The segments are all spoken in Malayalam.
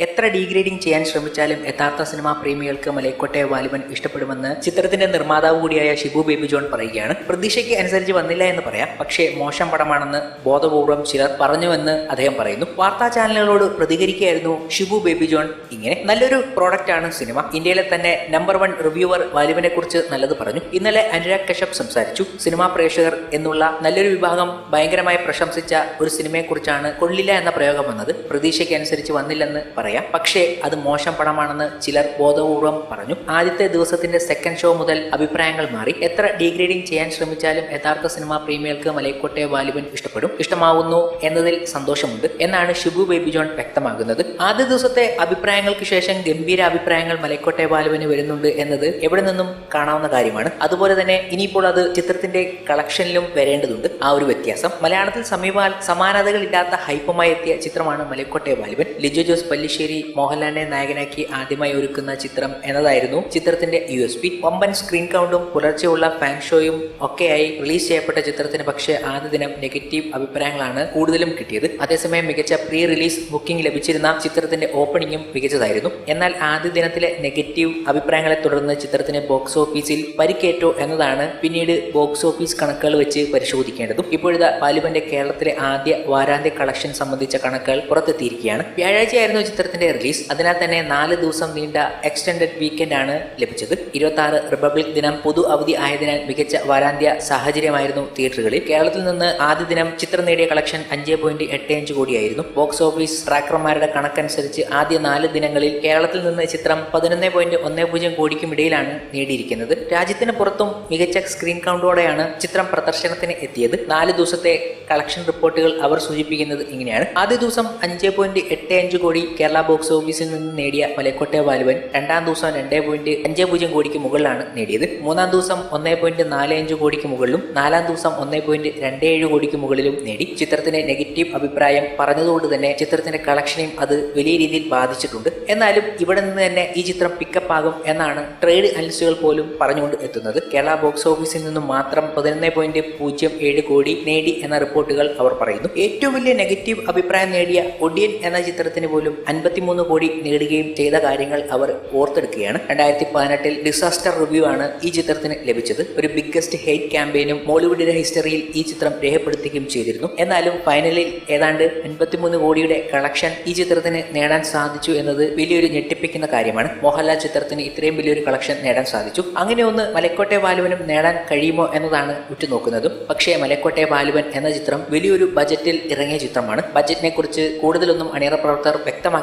എത്ര ഡീഗ്രേഡിംഗ് ചെയ്യാൻ ശ്രമിച്ചാലും യഥാർത്ഥ സിനിമാ പ്രേമികൾക്ക് മലൈക്കോട്ടെ വാലിബൻ ഇഷ്ടപ്പെടുമെന്ന് ചിത്രത്തിന്റെ നിർമ്മാതാവ് കൂടിയായ ഷിബു ബേബി ജോൺ പറയുകയാണ്. പ്രതീക്ഷയ്ക്ക് അനുസരിച്ച് വന്നില്ല എന്ന് പറയാം. പക്ഷേ മോശം പടമാണെന്ന് ബോധപൂർവം ചിലർ പറഞ്ഞുവെന്ന് അദ്ദേഹം പറയുന്നു. വാർത്താ ചാനലുകളോട് പ്രതികരിക്കുകയായിരുന്നു ഷിബു ബേബി ജോൺ. ഇങ്ങനെ നല്ലൊരു പ്രോഡക്റ്റ് ആണ് സിനിമ. ഇന്ത്യയിലെ തന്നെ നമ്പർ വൺ റിവ്യൂവർ വാലിബനെ കുറിച്ച് നല്ലത് പറഞ്ഞു. ഇന്നലെ അനുരാഗ് കശ്യപ് സംസാരിച്ചു. സിനിമാ പ്രേക്ഷകർ എന്നുള്ള നല്ലൊരു വിഭാഗം ഭയങ്കരമായി പ്രശംസിച്ച ഒരു സിനിമയെക്കുറിച്ചാണ് കൊള്ളില്ല എന്ന പ്രയോഗം വന്നത്. പ്രതീക്ഷയ്ക്ക് അനുസരിച്ച് വന്നില്ലെന്ന് പറയാം. പക്ഷേ അത് മോശം പടമാണെന്ന് ചിലർ ബോധപൂർവം പറഞ്ഞു. ആദ്യത്തെ ദിവസത്തിന്റെ സെക്കൻഡ് ഷോ മുതൽ അഭിപ്രായങ്ങൾ മാറി. എത്ര ഡീഗ്രേഡിംഗ് ചെയ്യാൻ ശ്രമിച്ചാലും യഥാർത്ഥ സിനിമാ പ്രേമികൾക്ക് മലയക്കോട്ടെ വാലിബൻ ഇഷ്ടപ്പെടും. ഇഷ്ടമാവുന്നു എന്നതിൽ സന്തോഷമുണ്ട് എന്നാണ് ഷിബു ബേബി ജോൺ വ്യക്തമാകുന്നത്. ആദ്യ ദിവസത്തെ അഭിപ്രായങ്ങൾക്ക് ശേഷം ഗംഭീര അഭിപ്രായങ്ങൾ മലയക്കോട്ടെ വാലിബന് വരുന്നുണ്ട് എന്നത് എവിടെ നിന്നും കാണാവുന്ന കാര്യമാണ്. അതുപോലെ തന്നെ ഇനിയിപ്പോൾ അത് ചിത്രത്തിന്റെ കളക്ഷനിലും വരേണ്ടതുണ്ട്. ആ ഒരു വ്യത്യാസം. മലയാളത്തിൽ സമീപ സമാനതകളില്ലാത്ത ഹൈപ്പുമായി എത്തിയ ചിത്രമാണ് മലയക്കോട്ടെ വാലിബൻ. ലിജോ ജോസ് പല്ലിശ്ശേരി മോഹൻലാലിനെ നായകനാക്കി ആദ്യമായി ഒരുക്കുന്ന ചിത്രം എന്നതായിരുന്നു ചിത്രത്തിന്റെ യു എസ് പി വമ്പൻ സ്ക്രീൻ കൗണ്ടും പുലർച്ചെയുള്ള ഫാൻ ഷോയും ഒക്കെയായി റിലീസ് ചെയ്യപ്പെട്ട ചിത്രത്തിന് പക്ഷേ ആദ്യ ദിനം നെഗറ്റീവ് അഭിപ്രായങ്ങളാണ് കൂടുതലും കിട്ടിയത്. അതേസമയം മികച്ച പ്രീ റിലീസ് ബുക്കിംഗ് ലഭിച്ചിരുന്ന ചിത്രത്തിന്റെ ഓപ്പണിംഗും മികച്ചതായിരുന്നു. എന്നാൽ ആദ്യ ദിനത്തിലെ നെഗറ്റീവ് അഭിപ്രായങ്ങളെ തുടർന്ന് ചിത്രത്തിന് ബോക്സ് ഓഫീസിൽ പരിക്കേറ്റോ എന്നതാണ് പിന്നീട് ബോക്സ് ഓഫീസ് കണക്കുകൾ വെച്ച് പരിശോധിക്കേണ്ടതും. ഇപ്പോഴത്തെ ബാലുബന്റെ കേരളത്തിലെ ആദ്യ വാരാന്ത്യ കളക്ഷൻ സംബന്ധിച്ച കണക്കുകൾ പുറത്തെത്തിയിരിക്കുകയാണ്. വ്യാഴാഴ്ചയായിരുന്നു ചിത്രത്തിന്റെ റിലീസ്. അതിനാൽ തന്നെ നാല് ദിവസം നീണ്ട എക്സ്റ്റൻഡഡ് വീക്കെൻഡ് ആണ് ലഭിച്ചത്. ഇരുപത്തി റിപ്പബ്ലിക് ദിനം പൊതു അവധി ആയതിനാൽ മികച്ച വാരാന്ത്യ സാഹചര്യമായിരുന്നു തിയേറ്ററുകളിൽ. കേരളത്തിൽ നിന്ന് ആദ്യ ദിനം ചിത്രം നേടിയ കളക്ഷൻ അഞ്ച് പോയിന്റ് എട്ട് അഞ്ച് കോടിയായിരുന്നു. ബോക്സ് ഓഫീസ് ട്രാക്കർമാരുടെ കണക്കനുസരിച്ച് ആദ്യ നാല് ദിനങ്ങളിൽ കേരളത്തിൽ നിന്ന് ചിത്രം പതിനൊന്ന് പോയിന്റ് ഒന്ന് പൂജ്യം കോടിക്കും ഇടയിലാണ് നേടിയിരിക്കുന്നത്. രാജ്യത്തിന് പുറത്തും മികച്ച സ്ക്രീൻ കൗണ്ടോടെയാണ് ചിത്രം പ്രദർശനത്തിന് എത്തിയത്. നാല് ദിവസത്തെ കളക്ഷൻ റിപ്പോർട്ടുകൾ അവർ സൂചിപ്പിക്കുന്നത് ഇങ്ങനെയാണ്. ആദ്യ ദിവസം അഞ്ച് പോയിന്റ് എട്ട് അഞ്ച് കോടി കേരള ബോക്സ് ഓഫീസിൽ നിന്ന് നേടിയ മലക്കോട്ടെ ബാലുവൻ രണ്ടാം ദിവസം രണ്ട് പോയിന്റ് അഞ്ച് പൂജ്യം കോടിക്ക് മുകളിലാണ് നേടിയത്. മൂന്നാം ദിവസം ഒന്നേ പോയിന്റ് നാല് അഞ്ച് കോടിക്ക് മുകളിലും നാലാം ദിവസം ഒന്നേ പോയിന്റ് രണ്ട് ഏഴ് കോടിക്ക് മുകളിലും നേടി. ചിത്രത്തിന് നെഗറ്റീവ് അഭിപ്രായം പറഞ്ഞതുകൊണ്ട് തന്നെ ചിത്രത്തിന്റെ കളക്ഷനെയും അത് വലിയ രീതിയിൽ ബാധിച്ചിട്ടുണ്ട്. എന്നാലും ഇവിടെ നിന്ന് തന്നെ ഈ ചിത്രം പിക്കപ്പ് ആകും എന്നാണ് ട്രേഡ് അനലിസ്റ്റുകൾ പോലും പറഞ്ഞുകൊണ്ട് എത്തുന്നത്. കേരള ബോക്സ് ഓഫീസിൽ നിന്നും മാത്രം പതിനൊന്ന് പോയിന്റ് പൂജ്യം ഏഴ് കോടി നേടി എന്ന റിപ്പോർട്ടുകൾ അവർ പറയുന്നു. ഏറ്റവും വലിയ നെഗറ്റീവ് അഭിപ്രായം നേടിയ ഒഡിയൻ എന്ന ചിത്രത്തിന് പോലും അൻപത്തിമൂന്ന് കോടി നേടുകയും ചെയ്ത കാര്യങ്ങൾ അവർ ഓർത്തെടുക്കുകയാണ്. രണ്ടായിരത്തി പതിനെട്ടിൽ ഡിസാസ്റ്റർ റിവ്യൂ ആണ് ഈ ചിത്രത്തിന് ലഭിച്ചത്. ഒരു ബിഗ്ഗസ്റ്റ് ഹെയ്റ്റ് ക്യാമ്പയിനും മോളിവുഡിന്റെ ഹിസ്റ്ററിയിൽ ഈ ചിത്രം രേഖപ്പെടുത്തുകയും ചെയ്തിരുന്നു. എന്നാലും ഫൈനലിൽ ഏതാണ്ട് അൻപത്തിമൂന്ന് കോടിയുടെ കളക്ഷൻ ഈ ചിത്രത്തിന് നേടാൻ സാധിച്ചു എന്നത് വലിയൊരു ഞെട്ടിപ്പിക്കുന്ന കാര്യമാണ്. മോഹൻലാൽ ചിത്രത്തിന് ഇത്രയും വലിയൊരു കളക്ഷൻ നേടാൻ സാധിച്ചു. അങ്ങനെ ഒന്ന് മലക്കോട്ടെ ബാലുവനും നേടാൻ കഴിയുമോ എന്നതാണ് ഉറ്റുനോക്കുന്നതും. പക്ഷേ മലക്കോട്ടെ ബാലുവൻ എന്ന ചിത്രം വലിയൊരു ബജറ്റിൽ ഇറങ്ങിയ ചിത്രമാണ്. ബജറ്റിനെ കുറിച്ച് കൂടുതലൊന്നും അണിയറ പ്രവർത്തകർ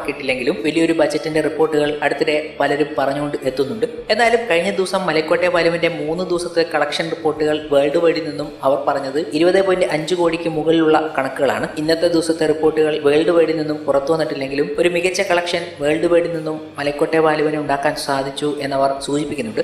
വ്യക്തമാക്കിയിട്ടില്ലെങ്കിലും വലിയൊരു ബജറ്റിന്റെ റിപ്പോർട്ടുകൾ അടുത്തിടെ പലരും പറഞ്ഞുകൊണ്ട് എത്തുന്നുണ്ട്. എന്നാലും കഴിഞ്ഞ ദിവസം മലക്കോട്ടെ പാലമിന്റെ മൂന്ന് ദിവസത്തെ കളക്ഷൻ റിപ്പോർട്ടുകൾ വേൾഡ് വൈഡിൽ നിന്നും അവർ പറഞ്ഞത് ഇരുപത് പോയിന്റ് അഞ്ച് കോടിക്ക് മുകളിലുള്ള കണക്കുകളാണ്. ഇന്നത്തെ ദിവസത്തെ റിപ്പോർട്ടുകൾ വേൾഡ് വൈഡിൽ നിന്നും പുറത്തു വന്നിട്ടില്ലെങ്കിലും ഒരു മികച്ച കളക്ഷൻ വേൾഡ് വൈഡിൽ നിന്നും മലക്കോട്ടെ പാലുവിനെ ഉണ്ടാക്കാൻ സാധിച്ചു എന്നവർ സൂചിപ്പിക്കുന്നുണ്ട്.